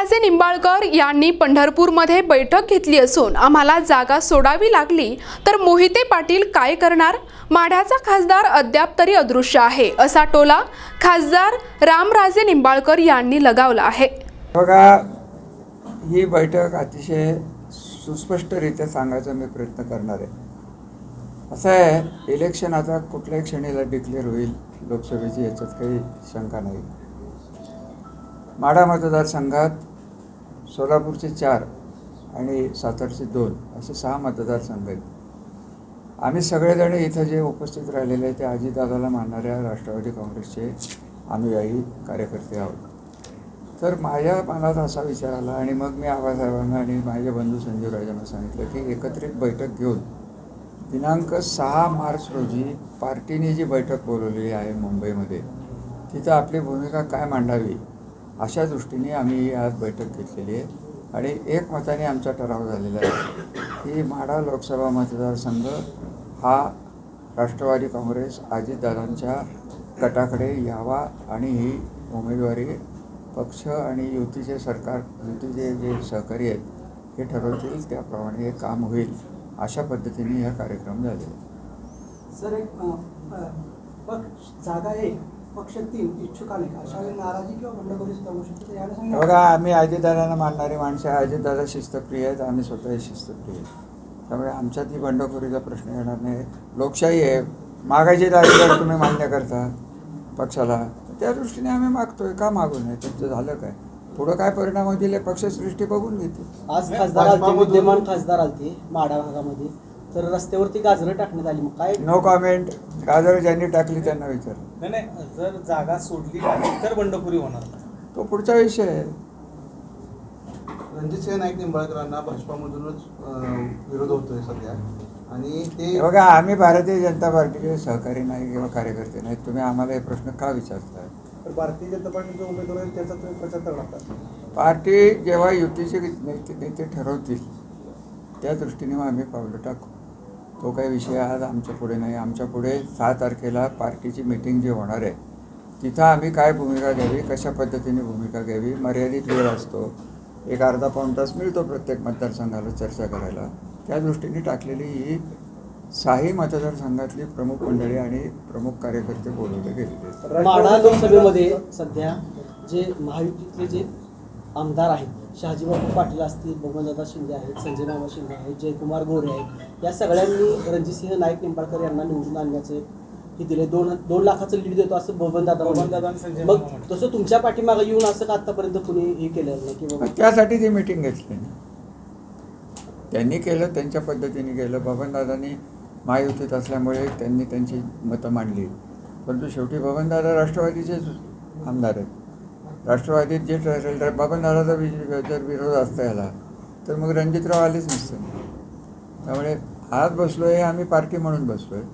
राजे निंबाळकर यांनी पंढरपूरमध्ये बैठक घेतली असून आम्हाला जागा सोडावी लागली तर मोहिते पाटील काय करणार? माढ्याचा खासदार अद्याप तरी अदृश्य आहे असा टोला खासदार रामराजे निंबाळकर यांनी लगावला आहे. बघा ही बैठक अतिशय सुस्पष्टरित्या सांगायचा मी प्रयत्न करणार आहे. असं आहे इलेक्शन आता कुठल्याही क्षणीला डिक्लेअर होईल लोकसभेची याच्यात काही शंका नाही. माढा मतदारसंघात सोलापूरचे चार आणि सातारचे दोन असे सहा मतदारसंघ आहेत. आम्ही सगळेजण इथं जे उपस्थित राहिलेले आहे ते अजितदादाला मानणाऱ्या राष्ट्रवादी काँग्रेसचे अनुयायी कार्यकर्ते आहोत. तर माझ्या मनात असा विचार आला आणि मग मी आबासाहेबांना आणि माझे बंधू संजीव राजांना सांगितलं की एकत्रित बैठक घेऊन दिनांक सहा मार्च रोजी पार्टीने जी बैठक बोलवलेली आहे मुंबईमध्ये तिथं आपली भूमिका काय मांडावी? अशा दृष्टीने आम्ही आज बैठक घेतलेली आहे. आणि एकमताने आमचा ठराव झालेला आहे की माढा लोकसभा मतदारसंघ हा राष्ट्रवादी काँग्रेस अजितदादांच्या गटाकडे यावा आणि ही उमेदवारी पक्ष आणि युतीचे सरकार युतीचे जे सहकारी आहेत हे ठरवतील. त्याप्रमाणे हे काम होईल अशा पद्धतीने हा कार्यक्रम झालेला सर एक पक्ष जागा एक पक्ष तीन अशा नाराजी किंवा बंडखोरी शकते. बघा आम्ही अजितदादांना मानणारी माणसं आहे. अजितदादा शिस्तप्रिय आहेत. आम्ही स्वतःही शिस्तप्रिय आहेत. त्यामुळे आमच्यात ही बंडखोरीचा प्रश्न येणार नाही. लोकशाही आहे. मागायचे अधिकार तुम्ही मान्य करता पक्षाला. त्या दृष्टीने आम्ही मागतोय. का मागू नये? त्यांचं झालं काय? पुढं काय परिणाम होतील हे पक्षसृष्टी बघून घेते आज खासदार आलते. विद्यमान खासदार आलते. माढा भागामध्ये. तर रस्त्यावरती गाजरं टाकण्यात आली. मग काय? नो कॉमेंट गाजर ज्यांनी टाकली त्यांना विचार. नाही नाही जर जागा सोडली नाही तर बंडखोरी होणार. नाही. तो पुढचा विषय आहे. रणजितसिंह नाईक निंबाळकरांना भाजपामधूनच अं, विरोध होतोय सध्या. आणि ते हे बघा आम्ही भारतीय जनता पार्टीचे सहकारी नाही किंवा कार्यकर्ते नाहीत तुम्ही आम्हाला हे प्रश्न का विचारताय? तर भारतीय जनता पार्टीचे उमेदवार आहेत त्याचा तुम्ही प्रचार करणार पार्टी जेव्हा युतीचे नेते नेते ठरवतील त्या दृष्टीने मग आम्ही पावलं टाकू. तो काही विषय आज आमच्या पुढे नाही आमच्या पुढे सहा तारखेला पार्टीची मिटिंग जी होणार आहे तिथं आम्ही काय भूमिका घ्यावी कशा पद्धतीने भूमिका घ्यावी मर्यादित वेळ असतो एक अर्धा पाऊण तास मिळतो प्रत्येक मतदारसंघाला चर्चा करायला त्या दृष्टीने टाकलेली ही साही मतदारसंघातली प्रमुख मंडळी आणि प्रमुख कार्यकर्ते बोलवले गेलेले आहेत. माढा लोकसभेमध्ये सध्या जे महायुतीतले जे आमदार आहेत शहाजीबाबू पाटील असतील बबनदादा शिंदे आहेत संजय मामा शिंदे आहेत जयकुमार गोरे आहेत या सगळ्यांनी रणजितसिंह नाईक निंबाळकर यांना निवडून आणण्याचे हे दिले. दोन दोन लाखाचं लीड देतो असं बबनदादा संजय मग. तसं तुमच्या पाठीमागे येऊन असं का आतापर्यंत कुणी हे केलेलं नाही की बाबा मग त्यासाठी ती मिटिंग घेतली ना. त्यांनी केलं त्यांच्या पद्धतीने केलं. बबनदादांनी महायुतीत असल्यामुळे त्यांनी त्यांची मतं मांडली. परंतु शेवटी बबनदादा राष्ट्रवादीचेच आमदार आहेत. राष्ट्रवादीत जे ठरेल तर बबनदादाचा वि- जर विरोध असता याला तर मग रणजितराव आलेच नसते. त्यामुळे आज बसलो आहे आम्ही पार्टी म्हणून बसलो आहे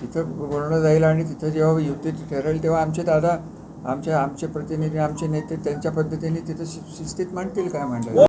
तिथं बोलणं जाईल आणि तिथं जेव्हा युती ठरेल तेव्हा आमचे दादा आमचे आमचे प्रतिनिधी आमचे नेते त्यांच्या पद्धतीने तिथं शि- शिस्तीत मांडतील काय मांडायचं